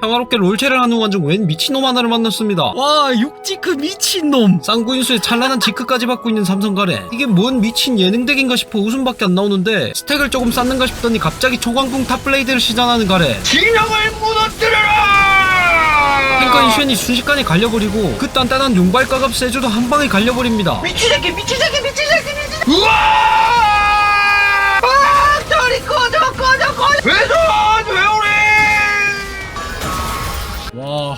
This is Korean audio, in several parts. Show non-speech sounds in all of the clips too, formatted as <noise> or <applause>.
평화롭게 롤체를 하는 와중 웬 미친놈 하나를 만났습니다. 와 육지크 미친놈. 쌍구인수에 찬란한 지크까지 받고 있는 삼성 가렌. 이게 뭔 미친 예능덱인가 싶어 웃음밖에 안 나오는데 스택을 조금 쌓는가 싶더니 갑자기 초광풍 탑블레이드를 시전하는 가렌. 진영을 무너뜨려라! 탱커인 쉔이 순식간에 갈려버리고 그 단단한 용발가갑 세주도 한 방에 갈려버립니다. 미친 새끼 미친 새끼 미친 새끼 미친 우와! 아! 저리 꺼져 꺼져 꺼져! 왜저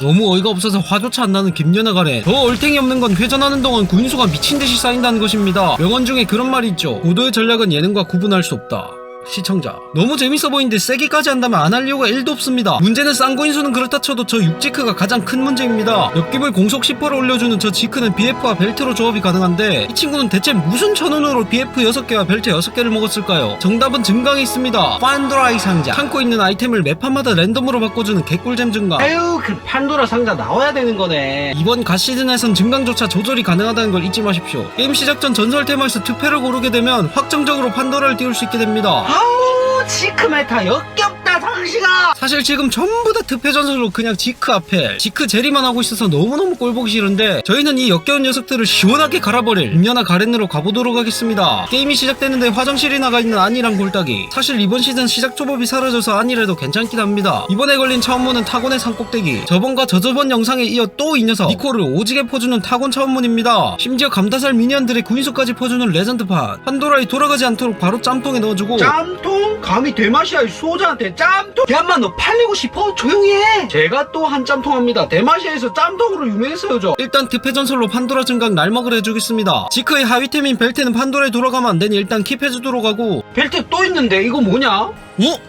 너무 어이가 없어서 화조차 안 나는 김연아 가래. 더 얼탱이 없는 건 회전하는 동안 군수가 미친듯이 쌓인다는 것입니다. 명언 중에 그런 말이 있죠. 고도의 전략은 예능과 구분할 수 없다 시청자. 너무 재밌어 보이는데 세기까지 한다면 안 할 이유가 1도 없습니다. 문제는 쌍구인수는 그렇다 쳐도 저 육지크가 가장 큰 문제입니다. 옆깁을 공속 10%를 올려주는 저 지크는 BF와 벨트로 조합이 가능한데 이 친구는 대체 무슨 천운으로 BF 6개와 벨트 6개를 먹었을까요? 정답은 증강이 있습니다. 판도라이 상자. 참고 있는 아이템을 매판마다 랜덤으로 바꿔주는 개꿀잼 증강. 아유 그 판도라 상자 나와야 되는 거네. 이번 갓 시즌에선 증강조차 조절이 가능하다는 걸 잊지 마십시오. 게임 시작 전 전설 테마에서 투패를 고르게 되면 확정적으로 판도라를 띄울 수 있게 됩니다. 아우 지크메타 역겹다 상시가. 사실 지금 전부 다 특패 전설로 그냥 지크 앞에 지크 제리만 하고 있어서 너무너무 꼴보기 싫은데 저희는 이 역겨운 녀석들을 시원하게 갈아버릴 임연아 가렌으로 가보도록 하겠습니다. 게임이 시작되는데 화장실이 나가 있는 안이랑 골딱이 사실 이번 시즌 시작 조법이 사라져서 안이라도 괜찮긴 합니다. 이번에 걸린 차원문은 타곤의 산꼭대기 저번과 저저번 영상에 이어 또 이 녀석 니코를 오지게 퍼주는 타곤 차원문입니다. 심지어 감다살 미니언들의 구인수까지 퍼주는 레전드판 판도라이 돌아가지 않도록 바로 짬통에 넣어주고 짬통? 감히 대마시아 소자한테 짬 통? 야마 너 팔리고 싶어? 조용히 해. 제가 또 한 짬통합니다. 대마시아에서 짬통으로 유명했어요 저. 일단 특패 전설로 판도라 증강 날먹을 해주겠습니다. 지크의 하위템인 벨트는 판도라에 돌아가면 안 되니 일단 킵해주도록 하고 벨트 또 있는데 이거 뭐냐? 어?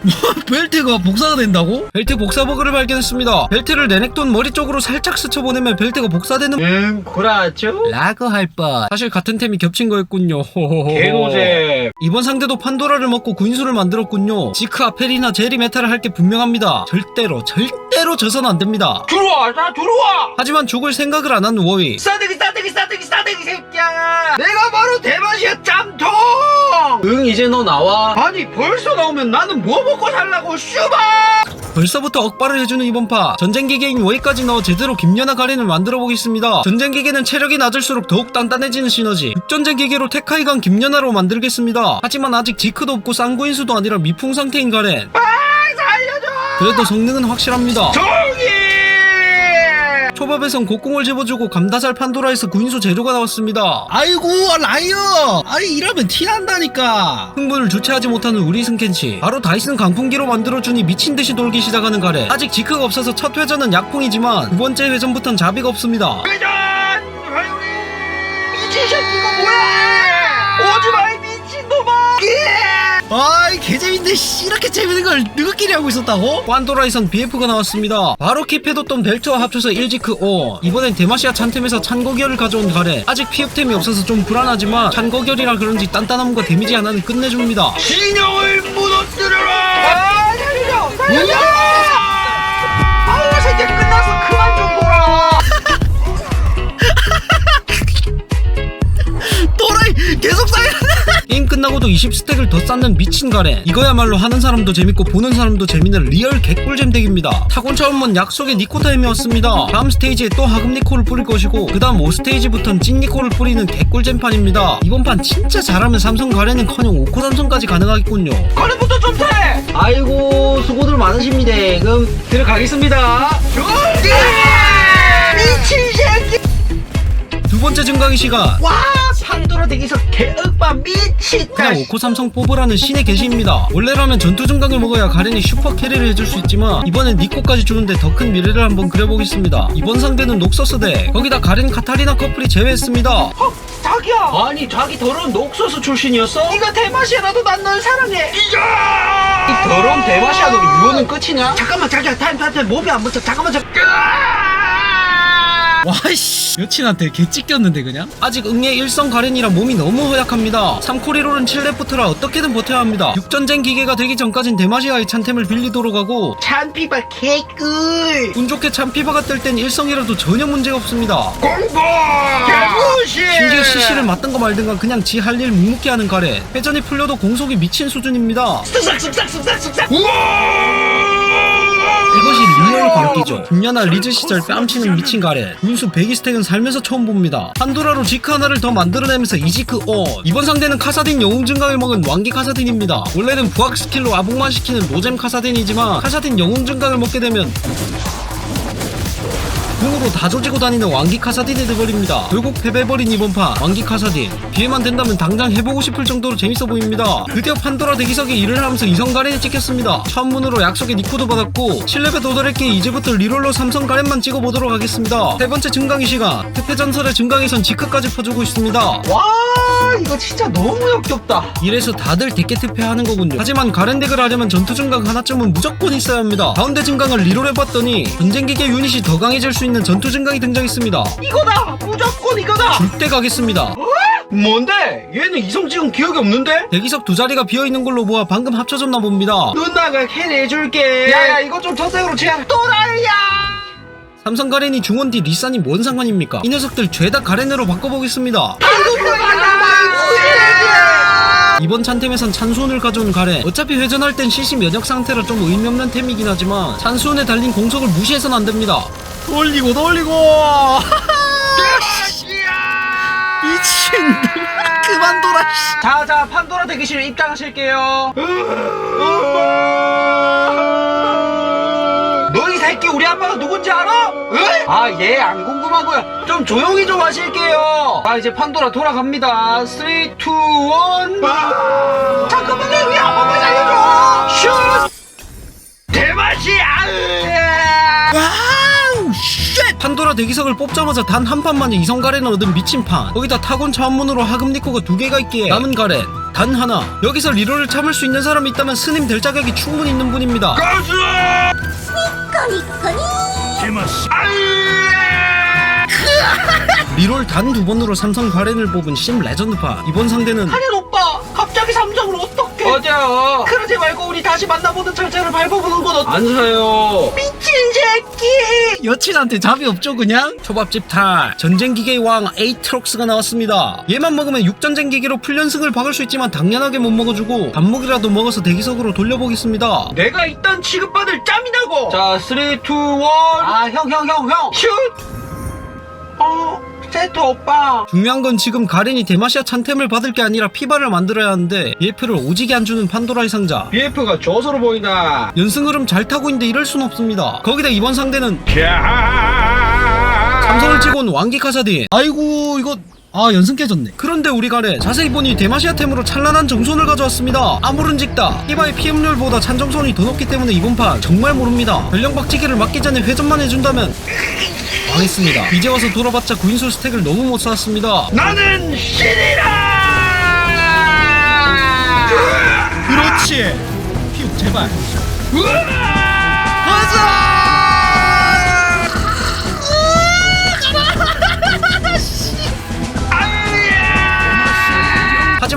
<laughs> 벨트가 복사가 된다고? 벨트 복사 버그를 발견했습니다. 벨트를 레넥톤 머리 쪽으로 살짝 스쳐 보내면 벨트가 복사되는 음 그렇죠. 라그 할 뻔. 사실 같은 템이 겹친 거였군요. <laughs> 개노제. 이번 상대도 판도라를 먹고 구인수를 만들었군요. 지크 아펠이나 제리 메타 를할게 분명합니다. 절대로 절대로 져선 안 됩니다. 들어와 나 들어와. 하지만 죽을 생각을 안 한 워위. 싸대기 싸대기 싸대기 싸대기 새끼야 내가 바로 대마시아 짬통 응 이제 너 나와 아니 벌써 나오면 나는 뭐 먹고 살라고 슈바 벌써부터 억발을 해주는 이번 파 전쟁기계인 워이까지 넣어 제대로 김연아 가렌을 만들어 보겠습니다 전쟁기계는 체력이 낮을수록 더욱 단단해지는 시너지 육전쟁기계로 테카이간 김연아로 만들겠습니다 하지만 아직 지크도 없고 쌍구인수도 아니라 미풍 상태인 가렌 아 그래도 성능은 확실합니다. 초밥에선 곡궁을 집어주고 감다살 판도라에서 구인수 재료가 나왔습니다. 아이고 라이어! 아니 이러면 티난다니까. 흥분을 주체하지 못하는 우리 승켄치. 바로 다이슨 강풍기로 만들어주니 미친듯이 돌기 시작하는 가렌 아직 지크가 없어서 첫 회전은 약풍이지만 두 번째 회전부턴 자비가 없습니다. 회전 아이 개재밌는데 씨. 이렇게 재밌는 걸 누구끼리 하고 있었다고? 판도라에선 BF가 나왔습니다. 바로 킵해뒀던 벨트와 합쳐서 1지크 온 이번엔 대마시아 찬템에서 찬거결을 가져온 가렌 아직 피업템이 없어서 좀 불안하지만 찬거결이라 그런지 단단함과 데미지 하나는 끝내줍니다. 진영을 무너뜨려라! 아 살려줘 살려줘 아우 새끼 끝났어 그만 좀 보라 또라이 계속 쌓여 게임 끝나고도 20스택을 더 쌓는 미친 가렌 이거야말로 하는 사람도 재밌고 보는 사람도 재밌는 리얼 개꿀잼 덱입니다. 타곤 처음은 약속의 니코타임이었습니다. 다음 스테이지에 또 하금 니코를 뿌릴 것이고 그 다음 5스테이지부턴 찐 니코를 뿌리는 개꿀잼판입니다. 이번 판 진짜 잘하면 삼성 가렌은커녕 5코 삼성까지 가능하겠군요. 거래부터 좀 돼! 아이고 수고들 많으십니다. 그럼 들어가겠습니다. 미친 새끼! 두 번째 증강의 시간. 와 판도라 댁에서 개윽바 미친다. 그냥 5코 삼성 뽑으라는 신의 계시입니다. 원래라면 전투 증강을 먹어야 가렌이 슈퍼 캐리를 해줄 수 있지만 이번엔 니코까지 주는데 더 큰 미래를 한번 그려보겠습니다. 이번 상대는 녹서스 대 거기다 가렌 카타리나 커플이 제외했습니다. 어, 자기야! 아니 자기 더러운 녹소스 출신이었어? 네가 대마시아라도 난 널 사랑해. 이자 이 더러운 대마시아도 유언은 끝이냐? 잠깐만 자기야. 타임 타임 타임. 몸이 안 붙어. 잠깐만 잠깐 와이씨. 여친한테 개 찢겼는데 그냥? 아직 응애 일성 가렌이라 몸이 너무 허약합니다. 3코리롤은 7레프트라 어떻게든 버텨야 합니다. 육전쟁 기계가 되기 전까진 대마시아의 찬템을 빌리도록 하고 찬피바 개꿀! 운 좋게 찬피바가 뜰 땐 일성이라도 전혀 문제가 없습니다. 공부! 개무시 심지어 CC를 맞든 거 말든가 그냥 지 할 일 묵묵히 하는 가렌 회전이 풀려도 공속이 미친 수준입니다. 쓱싹 쓱싹 쓱싹 쓱싹! 우와 이것이 리얼 광기죠. 김연아 리즈 시절 뺨치는 미친 가래. 군수 베기스택은 살면서 처음 봅니다. 판도라로 지크 하나를 더 만들어내면서 이지크 온. 이번 상대는 카사딘 영웅 증강을 먹은 왕기 카사딘입니다. 원래는 부학 스킬로 아복만 시키는 노잼 카사딘이지만 카사딘 영웅 증강을 먹게 되면 궁으로 다 조지고 다니는 왕기 카사딘이 돼버립니다. 결국 패배해버린 이번 판 왕기 카사딘 기회만 된다면 당장 해보고 싶을 정도로 재밌어 보입니다. 드디어 판도라 대기석에 일을 하면서 이성 가렌이 찍혔습니다. 처음문으로 약속의 니코도 받았고 7레벨 도달했기에 이제부터 리롤로 삼성 가렌만 찍어보도록 하겠습니다. 세 번째 증강의 시간 태페전설의 증강에선 지크까지 퍼주고 있습니다. 와 이거 진짜 너무 역겹다 이래서 다들 대깨 투표하는 거군요. 하지만 가렌덱을 하려면 전투 증강 하나쯤은 무조건 있어야 합니다. 가운데 증강을 리롤해봤더니 전쟁기계 유닛이 더 강해질 수 있는 전투 증강이 등장했습니다. 이거다 무조건 이거다 줄때 가겠습니다. 뭔데? 얘는 이성 지금 기억이 없는데? 대기석 두 자리가 비어 있는 걸로 보아 방금 합쳐졌나 봅니다. 누나가 캐내줄게 야야 이거 좀 저색으로 제한 또라이야 삼성 가렌이 중원 뒤 리산이 뭔 상관입니까? 이 녀석들 죄다 가렌으로 바꿔보겠습니다. 이번 찬템에선 찬수훈을 가져온 가렌 어차피 회전할 땐 CC 면역 상태라 좀 의미 없는 템이긴 하지만 찬수훈에 달린 공속을 무시해선 안 됩니다. 돌리고 돌리고! <laughs> 미친 그만 돌아 자 자 판도라 대기실 입장하실게요. 너 이 새끼 우리 아빠가 누군지 알아? 아얘안 궁금하고요. 좀 조용히 좀 하실게요. 자 이제 판도라 돌아갑니다. 3, 2, 1 잠깐만요 우리 아빠만 살려줘. 슛! 대맛이야 와우 쉣 판도라 대기석을 뽑자마자 단 한 판만에 이성 가렌을 얻은 미친 판. 거기다 타곤 차원문으로 하급 니코가 두 개가 있기에 남은 가렌 단 하나. 여기서 리롤을 참을 수 있는 사람이 있다면 스님 될 자격이 충분히 있는 분입니다. <laughs> 리롤 단 두 번으로 삼성 가렌을 뽑은 심 레전드파. 이번 상대는 하늘 오빠 갑자기 삼성을 어떻게 맞아 그러지 말고 우리 다시 만나보는 절차를 밟아보는 건 어때? 안 사요 새끼! 여친한테 잡이 없죠 그냥? 초밥집 탈. 전쟁기계의 왕 에이트록스가 나왔습니다. 얘만 먹으면 육전쟁기계로 풀연승을 박을 수 있지만 당연하게 못 먹어주고 단목이라도 먹어서 대기석으로 돌려보겠습니다. 내가 있던 취급받을 짬이 나고! 자 3, 2, 1 아 형 형 형 형! 슛! 어 세트 오빠. 중요한 건 지금 가렌이 데마시아 찬템을 받을 게 아니라 피바를 만들어야 하는데 예표를 오지게 안 주는 판도라의 상자. BF가 저서로 보인다. 연승 흐름 잘 타고 있는데 이럴 순 없습니다. 거기다 이번 상대는 삼성을 찍어 온 왕기 카사딘. 아이고 이거 아 연승 깨졌네. 그런데 우리 가래 자세히 보니 데마시아템으로 찬란한 정손을 가져왔습니다. 아무른 직다. 히바의 피해률보다 찬정손이 더 높기 때문에 이번 판 정말 모릅니다. 전령 박치기를 맞기 전에 회전만 해준다면 망했습니다. 이제 와서 돌아봤자 구인수 스택을 너무 못 쌓았습니다. 나는 신이라 그렇지. 피우 제발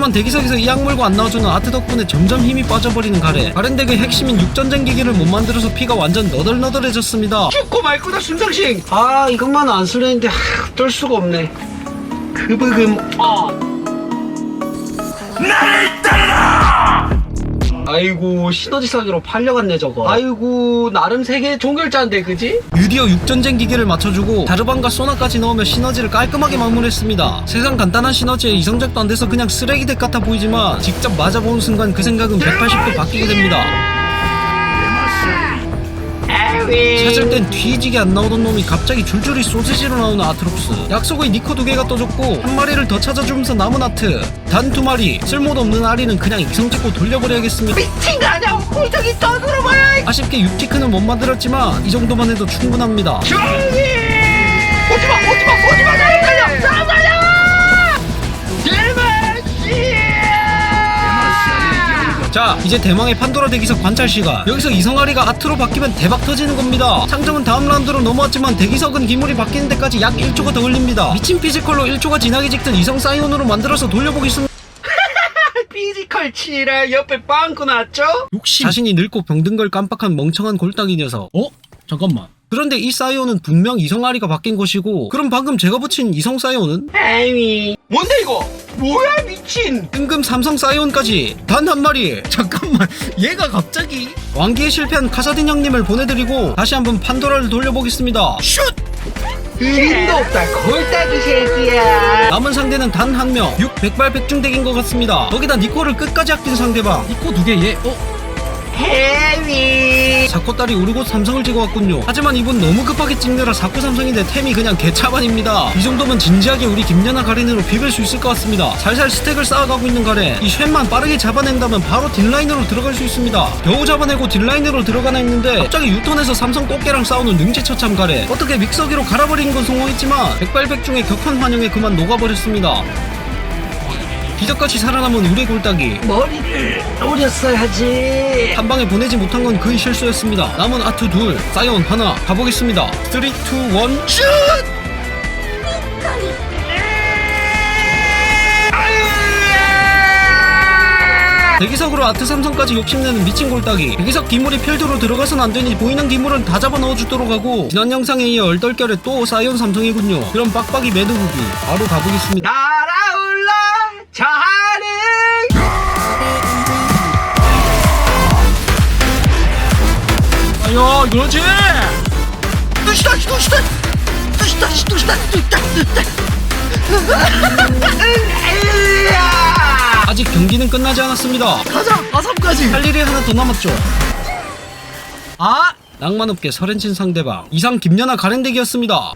하지만 대기석에서 이 약물고 안 나와주는 아트 덕분에 점점 힘이 빠져버리는 가렌 가렌덱의 핵심인 육전쟁기기를 못 만들어서 피가 완전 너덜너덜해졌습니다. 죽고 말 거다 순상식 아 이것만 안 쓰려는데 하, 어쩔 수가 없네. 그브금 어. 나를 아이고 시너지 사기로 팔려갔네 저거. 아이고 나름 세계 종결자인데 그지? 유디어 육전쟁기기를 맞춰주고 다르반과 소나까지 넣으며 시너지를 깔끔하게 마무리했습니다. 세상 간단한 시너지에 이성적도 안 돼서 그냥 쓰레기 덱 같아 보이지만 직접 맞아보는 순간 그 생각은 180도 바뀌게 됩니다 찾을 땐 뒤지게 안 나오던 놈이 갑자기 줄줄이 소세지로 나오는 아트록스. 약속의 니코 두 개가 떠졌고 한 마리를 더 찾아주면서 남은 아트. 단 두 마리. 쓸모도 없는 아리는 그냥 익성 찍고 돌려버려야겠습니다. 미친 거 아니야? 꼴짝이 떠들어 봐야 아쉽게 육티크는 못 만들었지만 이 정도만 해도 충분합니다. 조용히! 오지마 오지마 오지마! 사람 살려 자 이제 대망의 판도라 대기석 관찰 시간. 여기서 이성아리가 아트로 바뀌면 대박 터지는 겁니다. 상점은 다음 라운드로 넘어왔지만 대기석은 기물이 바뀌는 데까지 약 1초가 더 걸립니다. 미친 피지컬로 1초가 지나기 직전 이성 사이온으로 만들어서 돌려보겠습니다 <laughs> 피지컬 치라 옆에 빵꾸 났죠? 욕심. 자신이 늙고 병든 걸 깜빡한 멍청한 골딱이 녀석. 어? 잠깐만. 그런데 이 사이온은 분명 이성아리가 바뀐 것이고 그럼 방금 제가 붙인 이성 사이온은? 에이 뭔데 이거 뭐야 미친! 뜬금 삼성 사이온까지. 단 한 마리. <laughs> 잠깐만 얘가 갑자기? 왕기에 실패한 카사딘 형님을 보내드리고 다시 한번 판도라를 돌려보겠습니다. 슛! 그림도 없다. 골따기 새끼야 남은 상대는 단 한 명. 6, 백발 백중덱인 것 같습니다. 거기다 니코를 끝까지 아낀 상대방. 니코 두 개 얘. 어? 해위 사코딸이 우르고 삼성을 찍어왔군요. 하지만 이분 너무 급하게 찍느라 사코 삼성인데 템이 그냥 개차반입니다. 이 정도면 진지하게 우리 김연아 가렌으로 비빌 수 있을 것 같습니다. 살살 스택을 쌓아가고 있는 가렌. 이 쉔만 빠르게 잡아낸다면 바로 딜라인으로 들어갈 수 있습니다. 겨우 잡아내고 딜라인으로 들어가나 했는데 갑자기 유턴에서 삼성 꽃게랑 싸우는 능지처참 가렌. 어떻게 믹서기로 갈아버린 건 성공했지만 백발백중의 격한 환영에 그만 녹아버렸습니다 기적같이 살아남은 우리 골딱이 머리를 노렸어야지 한 방에 보내지 못한 건 그의 실수였습니다. 남은 아트 둘, 사이온 하나, 가보겠습니다. 3, 2, 1, 슛! 대기석으로 아트 삼성까지 욕심내는 미친 골딱이 대기석 기물이 필드로 들어가선 안되니 보이는 기물은 다 잡아 넣어주도록 하고 지난 영상에 이어 얼떨결에 또 사이온 삼성이군요 그럼 빡빡이 매드국이 바로 가보겠습니다 날아 야 그렇지 뚜시다 뚜시다 뚜시다 뚜시다 으아! 아직 경기는 끝나지 않았습니다 가자 아삼까지 할 일이 하나 더 남았죠. 아! 낭만 없게 설렌친 상대방 이상 김연아 가렌덱이었습니다.